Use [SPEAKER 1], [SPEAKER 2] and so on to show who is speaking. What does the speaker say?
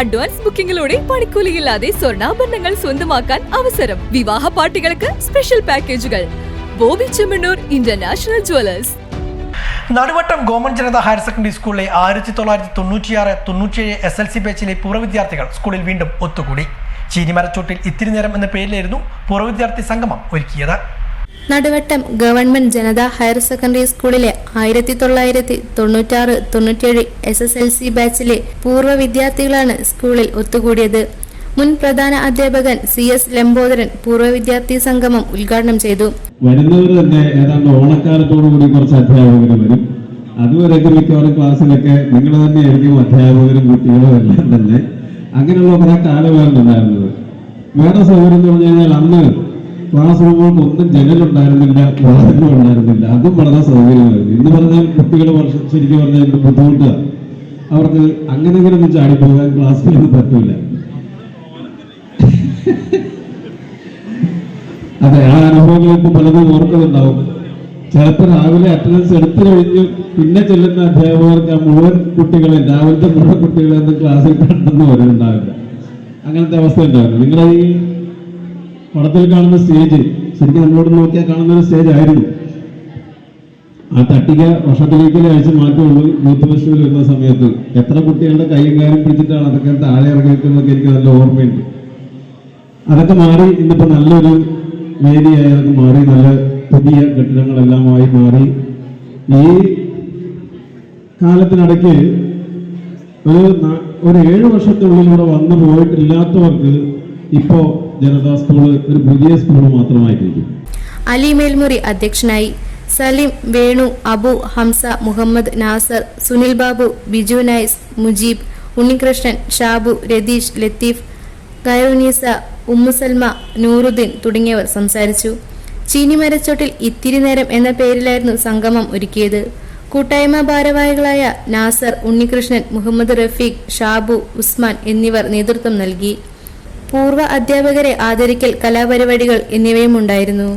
[SPEAKER 1] Advance ബുക്കിംഗിലൂടെ പണിക്കൂലിയില്ലാതെ സ്വർണാഭരണങ്ങൾ സ്വന്തമാക്കാൻ അവസരം. വിവാഹ പാർട്ടികൾക്ക് സ്പെഷ്യൽ പാക്കേജുകൾ. Bobby Chemmanur International Jewellers
[SPEAKER 2] Naduvattam government Janata higher secondary സ്കൂളിലെ ആയിരത്തി തൊള്ളായിരത്തി തൊണ്ണൂറ്റിയാറ് തൊണ്ണൂറ്റിയേഴ് എസ് എൽ സി ബാച്ചിലെ പൂർവ വിദ്യാർത്ഥികൾ സ്കൂളിൽ വീണ്ടും ഒത്തുകൂടി. ചീനിമരച്ചോട്ടിൽ ഇത്തിരി നേരം എന്ന പേരിലായിരുന്നു പൂർവ വിദ്യാർത്ഥി സംഗമം ഒരുക്കിയത്.
[SPEAKER 3] Naduvattom government Janatha higher secondary സ്കൂളിലെ ആയിരത്തി തൊള്ളായിരത്തി തൊണ്ണൂറ്റാറ് തൊണ്ണൂറ്റേഴ് എസ് എസ് എൽ സി ബാച്ചിലെ പൂർവ വിദ്യാർത്ഥികളാണ് സ്കൂളിൽ ഒത്തുകൂടിയത്. മുൻ പ്രധാന അധ്യാപകൻ സി എസ് ലംബോദരൻ പൂർവ വിദ്യാർത്ഥി സംഗമം ഉദ്ഘാടനം ചെയ്തു.
[SPEAKER 4] വരുന്നവർ തന്നെ ഏതാണ്ട് ഓണക്കാലത്തോടു കൂടി കുറച്ച് അധ്യാപകർ വരും. അതുവരെയൊക്കെ മിക്കവാറും ക്ലാസ്സിലൊക്കെ നിങ്ങൾ തന്നെയായിരിക്കും അധ്യാപകരും കുട്ടികളും എല്ലാം തന്നെ. അങ്ങനെയുള്ള കുറെ കാലമായിരുന്നു ഉണ്ടായിരുന്നത് വേറെ സൗകര്യം എന്ന് പറഞ്ഞു കഴിഞ്ഞാൽ അന്ന് ക്ലാസ് റൂമുകൾക്ക് ഒന്നും ജനലുണ്ടായിരുന്നില്ല വാതിലും ഉണ്ടായിരുന്നില്ല അതും വളരെ സൗകര്യമായിരുന്നു. എന്ന് പറഞ്ഞാൽ കുട്ടികൾ ശരിക്കും പറഞ്ഞാൽ ഇതിന്റെ ബുദ്ധിമുട്ടാണ് അവർക്ക് അങ്ങനെങ്കിലും ഒന്ന് ചാടിപ്പോകാൻ ക്ലാസ്സിലൊന്നും പറ്റൂല. അതെ ആ അനുഭവങ്ങൾ പലതും ഓർക്കുന്നുണ്ടാവും. ചിലപ്പോൾ രാവിലെ അറ്റൻഡൻസ് എടുത്തു കഴിഞ്ഞ് പിന്നെ ചെല്ലുന്ന അധ്യാപകർക്ക് ആ മുഴുവൻ കുട്ടികളെ രാവിലത്തെ മുഴുവൻ കുട്ടികളെ ഒന്നും ക്ലാസ്സിൽ കണ്ടെന്ന് വരുന്നുണ്ടാവില്ല. അങ്ങനത്തെ അവസ്ഥ ഉണ്ടായിരുന്നു. നിങ്ങളീ ഈ പടത്തിൽ കാണുന്ന സ്റ്റേജ് ശരിക്കും നമ്മളോട് നോക്കിയാൽ കാണുന്ന ഒരു സ്റ്റേജ് ആയിരുന്നു. ആ തട്ടിക വർഷത്തിലേക്കലെ അയച്ച് മാറ്റുള്ളൂ. യൂത്ത് ഫെസ്റ്റിവൽ വരുന്ന സമയത്ത്. എത്ര കുട്ടികളുടെ കൈയും കാര്യം പിടിച്ചിട്ടാണ് അതൊക്കെ താഴെ ഇറങ്ങിയിട്ടുള്ളതൊക്കെ എനിക്ക് നല്ല ഓർമ്മയുണ്ട്. അതൊക്കെ മാറി ഇന്നിപ്പോ നല്ലൊരു വേദിയായി അതൊക്കെ മാറി. നല്ല പുതിയ കെട്ടിടങ്ങളെല്ലാമായി മാറി. ഈ കാലത്തിനിടയ്ക്ക് ഒരു ഒരു ഏഴ് വർഷത്തിനുള്ളിലൂടെ വന്നു പോയിട്ടില്ലാത്തവർക്ക് ഇപ്പോ ജനതാ സ്കൂൾ ഒരു പുതിയ സ്കൂൾ മാത്രമായിട്ടിരിക്കും.
[SPEAKER 3] അലി മേൽമുറി അധ്യക്ഷനായി സലീം വേണു അബു ഹംസ മുഹമ്മദ് നാസർ സുനിൽ ബാബു ബിജു നൈസ് മുജീബ് ഉണ്ണികൃഷ്ണൻ ഷാബു രതീഷ് ലത്തീഫ് കയറുനീസ ഉമ്മുസൽമ നൂറുദ്ദീൻ തുടങ്ങിയവർ സംസാരിച്ചു. ചീനിമരച്ചോട്ടിൽ ഇത്തിരി നേരം എന്ന പേരിലായിരുന്നു സംഗമം ഒരുക്കിയത്. കൂട്ടായ്മ ഭാരവാഹികളായ നാസർ ഉണ്ണികൃഷ്ണൻ മുഹമ്മദ് റഫീഖ് ഷാബു ഉസ്മാൻ എന്നിവർ നേതൃത്വം നൽകി. പൂർവ അധ്യാപകരെ ആദരിക്കൽ കലാപരിപാടികൾ എന്നിവയും ഉണ്ടായിരുന്നു